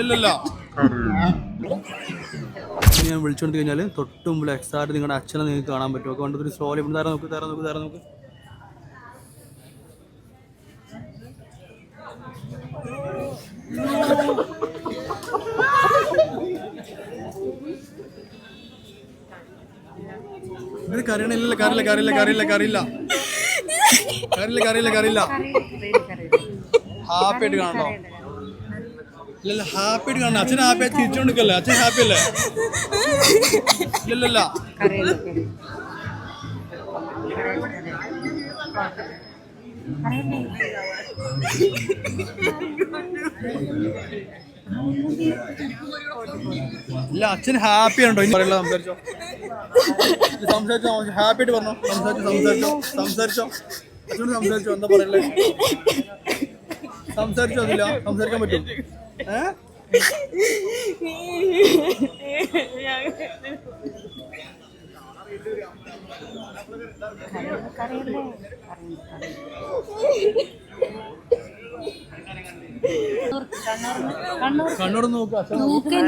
ഇല്ലല്ലോ. ഞാൻ വിളിച്ചോണ്ട് കഴിഞ്ഞാൽ തൊട്ട് മുമ്പിൽ എക്സാക്ട് നിങ്ങളുടെ അച്ഛനെ നിങ്ങൾക്ക് കാണാൻ പറ്റും. ഒക്കെ കണ്ടൊരു സ്ലോലി ഇവിടെ തരാൻ നോക്ക് തരാൻ നോക്ക് തരാൻ നോക്ക്. ഇത് കറിയണില്ല കറിയില്ല കറിയില്ല കറിയില്ല കറിയില്ല കറിയില്ല കറിയില്ല കറിയില്ല ഹാപ്പി ആയിട്ട് കാണണ്ടോ ഇല്ലല്ല ഹാപ്പി ആയിട്ട് കാണണം. അച്ഛൻ ഹാപ്പി ആയി ചിരിച്ചോണ്ടിരിക്കല്ലേ? അച്ഛൻ ഹാപ്പി അല്ലേ? ഇല്ലല്ല ഇല്ല അച്ഛൻ ഹാപ്പി ഉണ്ടോ ഇനി പറയല്ല സംസാരിച്ചോ. സംസാരിച്ചോ ഹാപ്പി ആയിട്ട് പറഞ്ഞോ സംസാരിച്ചോ സംസാരിച്ചോ സംസാരിച്ചോ. അച്ഛനോട് സംസാരിച്ചോ എന്താ പറയല്ലേ സംസാരിച്ചോ അതില്ല. സംസാരിക്കാൻ പറ്റും കണ്ണൂർ നോക്ക് നോക്ക്?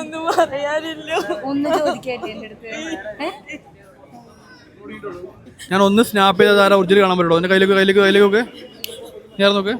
ഒന്നും പറയാനില്ല. ഒന്ന് ചോദിക്കട്ടെ എന്റെ അടുത്ത് ഏ? ഞാൻ ഒന്ന് സ്നാപ്പ് ചെയ്ത ആരാ ഒറിജിനൽ കാണാൻ പറ്റുള്ളൂ. എന്റെ കയ്യിലേക്ക് കയ്യിലേക്ക് കയ്യിലേക്ക് ഒക്കെ ഞാൻ നോക്ക്?